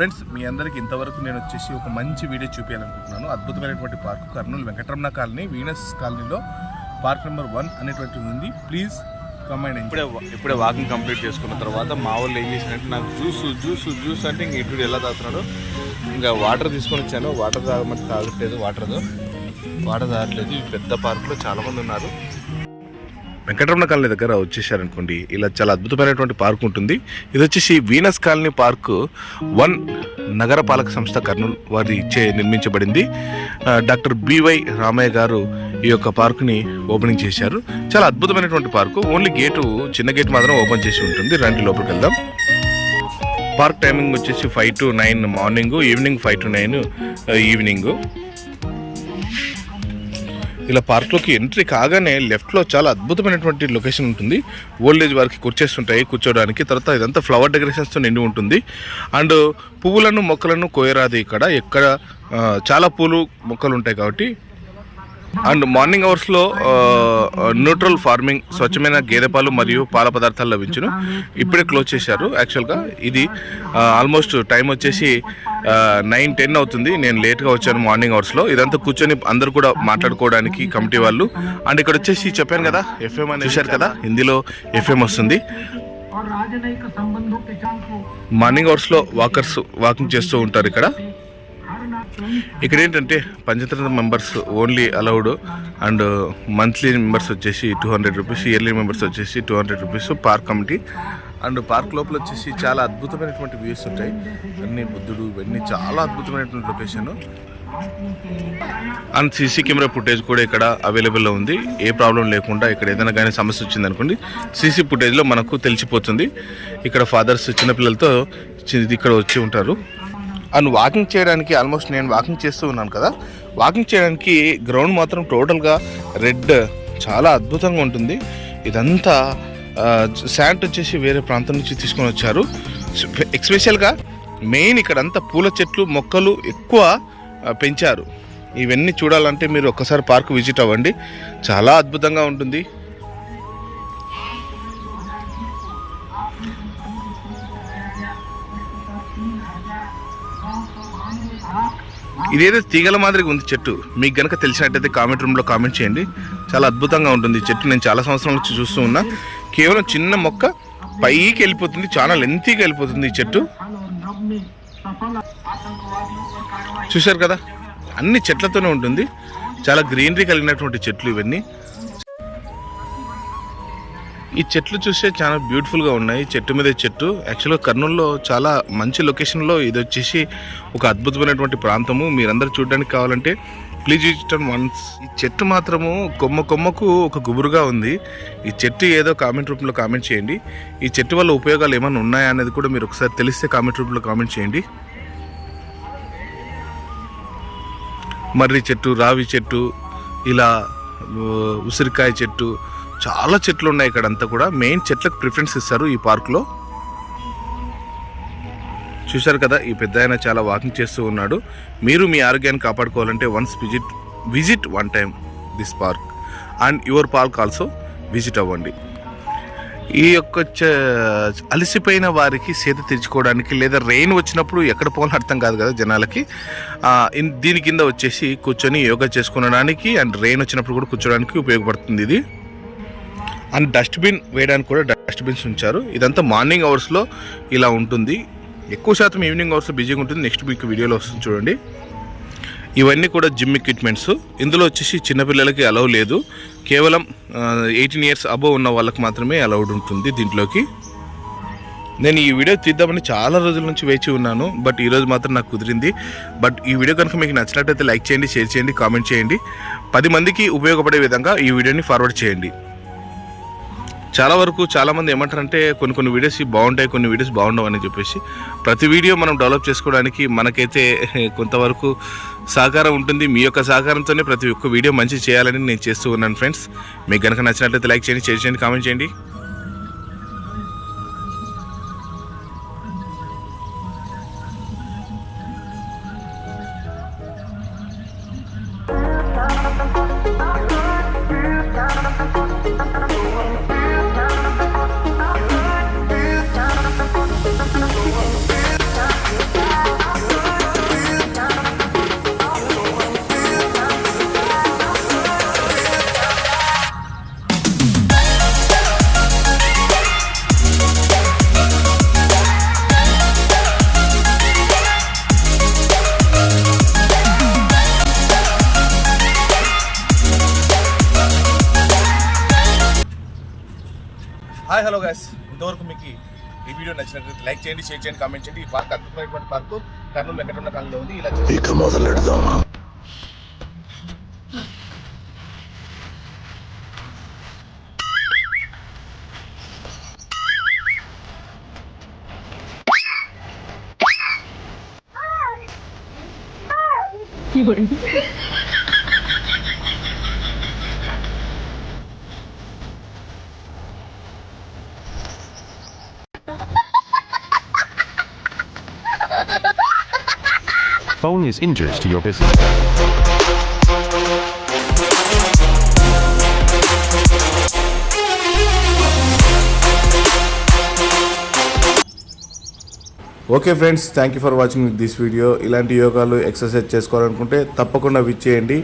Friends మీ అందరికి ఇంతవరకు నేను వచ్చేసి ఒక మంచి వీడియో చూపించాలనుకుంటున్నాను. అద్భుతమైనటువంటి park Kurnool Venkataramana colony Venus కాలనీలో పార్క్ నెంబర్ వన్ అనేటువంటిది ఉంది. ప్లీజ్ కమైండ్ ఇప్పుడే ఇప్పుడే వాకింగ్ కంప్లీట్ చేసుకున్న తర్వాత మా వాళ్ళు ఏం చేసినట్టు నాకు జ్యూస్ జ్యూస్ జ్యూస్ అంటే ఇంక ఇటు ఎలా తాగుతున్నాడు ఇంకా వాటర్ తీసుకొని వచ్చాను. వాటర్ తాగమంటే తాగట్లేదు వాటర్ వాటర్ తాగట్లేదు. పెద్ద పార్కులో చాలామంది ఉన్నారు. వెంకటరమణ కాలనీ దగ్గర వచ్చేసారనుకోండి ఇలా చాలా అద్భుతమైనటువంటి పార్క్ ఉంటుంది. ఇది వచ్చేసి వీనస్ కాలనీ పార్క్ వన్ నగరపాలక సంస్థ కర్నూలు వారి ఇచ్చే నిర్మించబడింది. డాక్టర్ బివై రామయ్య గారు ఈ యొక్క పార్కుని ఓపెనింగ్ చేశారు. చాలా అద్భుతమైనటువంటి పార్కు. ఓన్లీ గేటు చిన్న గేట్ మాత్రం ఓపెన్ చేసి ఉంటుంది. రండి లోపలికి వెళ్దాం. పార్క్ టైమింగ్ వచ్చేసి five to nine morning evening five to nine evening. ఇలా పార్క్లోకి ఎంట్రీ కాగానే లెఫ్ట్లో చాలా అద్భుతమైనటువంటి లొకేషన్ ఉంటుంది. ఓల్డ్ ఏజ్ వారికి కూర్చేసి ఉంటాయి కూర్చోడానికి. తర్వాత ఇదంతా ఫ్లవర్ డెకరేషన్స్తో నిండి ఉంటుంది. అండ్ పువ్వులను మొక్కలను కోయరాదు ఇక్కడ. ఎక్కడ చాలా పూలు మొక్కలు ఉంటాయి కాబట్టి అండ్ మార్నింగ్ అవర్స్లో న్యూట్రల్ ఫార్మింగ్ స్వచ్ఛమైన గేదె పాలు మరియు పాల పదార్థాలు లభించును. ఇప్పుడే క్లోజ్ చేశారు యాక్చువల్గా. ఇది ఆల్మోస్ట్ టైం వచ్చేసి నైన్ టెన్ అవుతుంది. నేను లేట్గా వచ్చాను మార్నింగ్ అవర్స్లో. ఇదంతా కూర్చొని అందరు కూడా మాట్లాడుకోవడానికి కమిటీ వాళ్ళు. అండ్ ఇక్కడ వచ్చేసి చెప్పాను కదా ఎఫ్ఎం అని చూశారు కదా? హిందీలో ఎఫ్ఎం వస్తుంది. మార్నింగ్ అవర్స్లో వాకర్స్ వాకింగ్ చేస్తూ ఉంటారు ఇక్కడ. ఇక్కడ ఏంటంటే Panchatantra members only allowed and monthly members వచ్చేసి two hundred rupees yearly members వచ్చేసి two hundred rupees park committee and park లోపల వచ్చేసి చాలా అద్భుతమైనటువంటి వ్యూస్ ఉంటాయి. అన్ని బుద్ధుడు ఇవన్నీ చాలా అద్భుతమైనటువంటి location and CC camera footage కూడా ఇక్కడ అవైలబుల్లో ఉంది. ఏ ప్రాబ్లం లేకుండా ఇక్కడ ఏదైనా కానీ సమస్య వచ్చిందనుకోండి సీసీ ఫుటేజ్లో మనకు తెలిసిపోతుంది. ఇక్కడ ఫాదర్స్ చిన్నపిల్లలతో ఇక్కడ వచ్చి ఉంటారు. అండ్ వాకింగ్ చేయడానికి ఆల్మోస్ట్ నేను వాకింగ్ చేస్తూ ఉన్నాను కదా. వాకింగ్ చేయడానికి గ్రౌండ్ మాత్రం టోటల్గా రెడ్ చాలా అద్భుతంగా ఉంటుంది. ఇదంతా శాంట్ వచ్చేసి వేరే ప్రాంతం నుంచి తీసుకొని వచ్చారు. ఎక్స్పెషల్గా మెయిన్ ఇక్కడంతా పూల చెట్లు మొక్కలు ఎక్కువ పెంచారు. ఇవన్నీ చూడాలంటే మీరు ఒక్కసారి పార్క్ విజిట్ అవ్వండి. చాలా అద్భుతంగా ఉంటుంది. ఇదేదో తీగల మాదిరిగా ఉంది చెట్టు. మీకు గనక తెలిసినట్టయితే కామెంట్ రూమ్లో కామెంట్ చేయండి. చాలా అద్భుతంగా ఉంటుంది చెట్టు. నేను చాలా సంవత్సరాల నుంచి చూస్తూ ఉన్నా. కేవలం చిన్న మొక్క పైకి వెళ్ళిపోతుంది. చాలా లెంతీగా వెళ్ళిపోతుంది ఈ చెట్టు. చూశారు కదా? అన్ని చెట్లతోనే ఉంటుంది. చాలా గ్రీనరీ కలిగినటువంటి చెట్లు ఇవన్నీ. ఈ చెట్లు చూస్తే చాలా బ్యూటిఫుల్గా ఉన్నాయి. చెట్టు మీద చెట్టు. యాక్చువల్గా కర్నూలులో చాలా మంచి లొకేషన్లో ఇది వచ్చేసి ఒక అద్భుతమైనటువంటి ప్రాంతము. మీరందరూ చూడడానికి కావాలంటే ప్లీజ్ విజిట్ వన్స్. ఈ చెట్టు మాత్రము కొమ్మ కొమ్మకు ఒక గుబురుగా ఉంది. ఈ చెట్టు ఏదో కామెంట్ రూపంలో కామెంట్ చేయండి. ఈ చెట్టు వల్ల ఉపయోగాలు ఏమైనా ఉన్నాయా అనేది కూడా మీరు ఒకసారి తెలిస్తే కామెంట్ రూపంలో కామెంట్ చేయండి. మర్రి చెట్టు రావి చెట్టు ఇలా ఉసిరికాయ చెట్టు చాలా చెట్లు ఉన్నాయి ఇక్కడ అంతా కూడా. మెయిన్ చెట్లకు ప్రిఫరెన్స్ ఇస్తారు ఈ పార్కులో. చూశారు కదా ఈ పెద్ద ఆయన చాలా వాకింగ్ చేస్తూ ఉన్నాడు. మీరు మీ ఆరోగ్యాన్ని కాపాడుకోవాలంటే once visit visit one time this park and your park also visit అవ్వండి. ఈ యొక్క చ- అలసిపోయిన వారికి సేద తీర్చుకోవడానికి లేదా రెయిన్ వచ్చినప్పుడు ఎక్కడ పోవాలో అర్థం కాదు కదా జనాలకి. దీని కింద వచ్చేసి కూర్చొని యోగా చేసుకునడానికి అండ్ రెయిన్ వచ్చినప్పుడు కూడా కూర్చోడానికి ఉపయోగపడుతుంది ఇది. అండ్ డస్ట్బిన్ వేయడానికి కూడా డస్ట్బిన్స్ ఉంచారు. ఇదంతా మార్నింగ్ అవర్స్లో ఇలా ఉంటుంది. ఎక్కువ శాతం ఈవినింగ్ అవర్స్లో బిజీగా ఉంటుంది. నెక్స్ట్ మీకు వీడియోలో వస్తుంది చూడండి. ఇవన్నీ కూడా జిమ్ ఎక్విప్మెంట్స్ ఇందులో వచ్చేసి చిన్నపిల్లలకి అలౌ లేదు. కేవలం ఎయిటీన్ ఇయర్స్ అబోవ్ ఉన్న వాళ్ళకి మాత్రమే అలౌడ్ ఉంటుంది దీంట్లోకి. నేను ఈ వీడియో తీద్దామని చాలా రోజుల నుంచి వేచి ఉన్నాను. బట్ ఈరోజు మాత్రం నాకు కుదిరింది. బట్ ఈ వీడియో కనుక మీకు నచ్చినట్టయితే లైక్ చేయండి షేర్ చేయండి కామెంట్ చేయండి. పది మందికి ఉపయోగపడే విధంగా ఈ వీడియోని ఫార్వర్డ్ చేయండి. చాలా వరకు చాలామంది ఏమంటారంటే కొన్ని కొన్ని వీడియోస్ బాగుంటాయి కొన్ని వీడియోస్ బాగుండవు అని చెప్పేసి. ప్రతి వీడియో మనం డెవలప్ చేసుకోవడానికి మనకైతే కొంతవరకు సహకారం ఉంటుంది. మీ యొక్క సహకారంతోనే ప్రతి ఒక్క వీడియో మంచి చేయాలని నేను చేస్తూ ఉన్నాను ఫ్రెండ్స్ మీకు కనుక నచ్చినట్లయితే లైక్ చేయండి షేర్ చేయండి కామెంట్ చేయండి. హలో గాయస్ ఇంతవరకు మీకు ఈ వీడియో నచ్చినట్లయితే లైక్ చేయండి షేర్ చేయండి కామెంట్ చేయండి. ఈ పార్క్ అద్భుతమైనటువంటి పార్క్ కర్నూలు వెంకటరమణ కాలంలో ఉంది. ఇలా చేసి- Phone is injurious to your business. Okay friends thank you for watching this video ఇలాంటి యోగాలు ఎక్సర్సైజ్ చేసుకోవాలనుకుంటే తప్పకుండా విచ్ చేయండి